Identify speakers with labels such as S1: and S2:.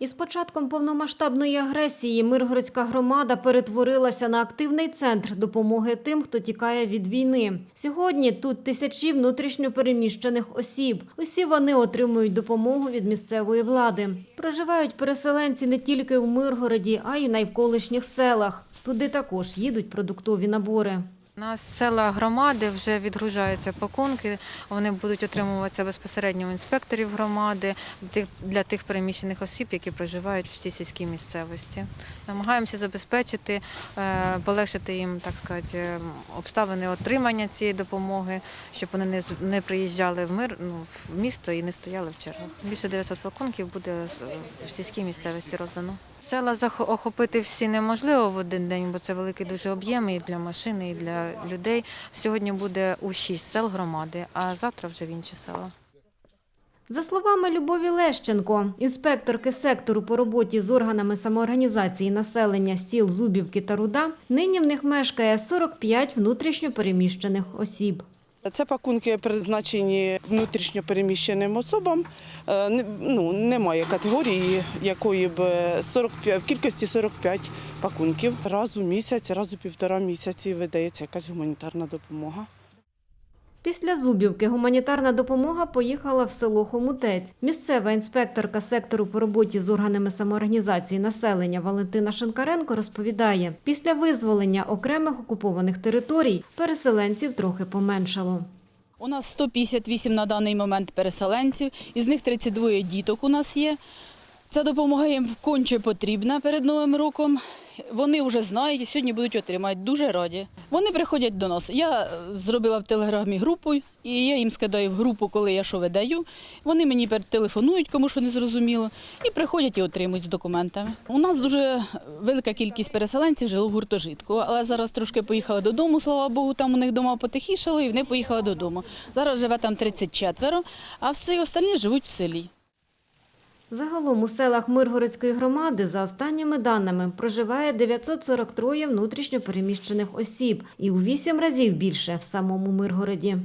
S1: Із початком повномасштабної агресії Миргородська громада перетворилася на активний центр допомоги тим, хто тікає від війни. Сьогодні тут тисячі внутрішньопереміщених осіб. Усі вони отримують допомогу від місцевої влади. Проживають переселенці не тільки в Миргороді, а й в навколишніх селах. Туди також їдуть продуктові набори.
S2: На села громади вже відгружаються пакунки. Вони будуть отримуватися безпосередньо у інспекторів громади для тих переміщених осіб, які проживають в цій сільській місцевості. Намагаємося забезпечити, е, полегшити їм, так сказати, обставини отримання цієї допомоги, щоб вони не приїжджали в мир ну, в місто і не стояли в чергах. Більше 900 пакунків буде в сільській місцевості роздано. Села охопити всі неможливо в один день, бо це великий дуже об'єм і для машини, і для людей. Сьогодні буде у шість сел громади, а завтра вже в інші села.
S1: За словами Любові Лещенко, інспекторки сектору по роботі з органами самоорганізації населення сіл Зубівки та Руда, нині в них мешкає 45 внутрішньопереміщених осіб.
S3: Це пакунки призначені внутрішньо переміщеним особам. Е, Ну, немає категорії, якої б е, 45, в кількості 45 пакунків. Раз у місяць, раз у півтора місяці видається якась гуманітарна допомога.
S1: Після Зубівки гуманітарна допомога поїхала в село Хомутець. Місцева інспекторка сектору по роботі з органами самоорганізації населення Валентина Шинкаренко розповідає, після визволення окремих окупованих територій переселенців трохи поменшало.
S4: У нас 158 на даний момент переселенців, із них 32 діток у нас є. Ця допомога їм конче потрібна перед Новим роком. Вони вже знають і сьогодні будуть отримати. Дуже раді. Вони приходять до нас. Я зробила в телеграмі групу, і я їм скидаю в групу, коли я що видаю. Вони мені телефонують, кому що не зрозуміло, і приходять і отримують з документами. У нас дуже велика кількість переселенців жило в гуртожитку, але зараз трошки поїхали додому, слава Богу, там у них дома потихішало, і вони поїхали додому. Зараз живе там 34, а всі остальні живуть в селі.
S1: Загалом у селах Миргородської громади, за останніми даними, проживає 943 внутрішньопереміщених осіб і у вісім разів більше в самому Миргороді.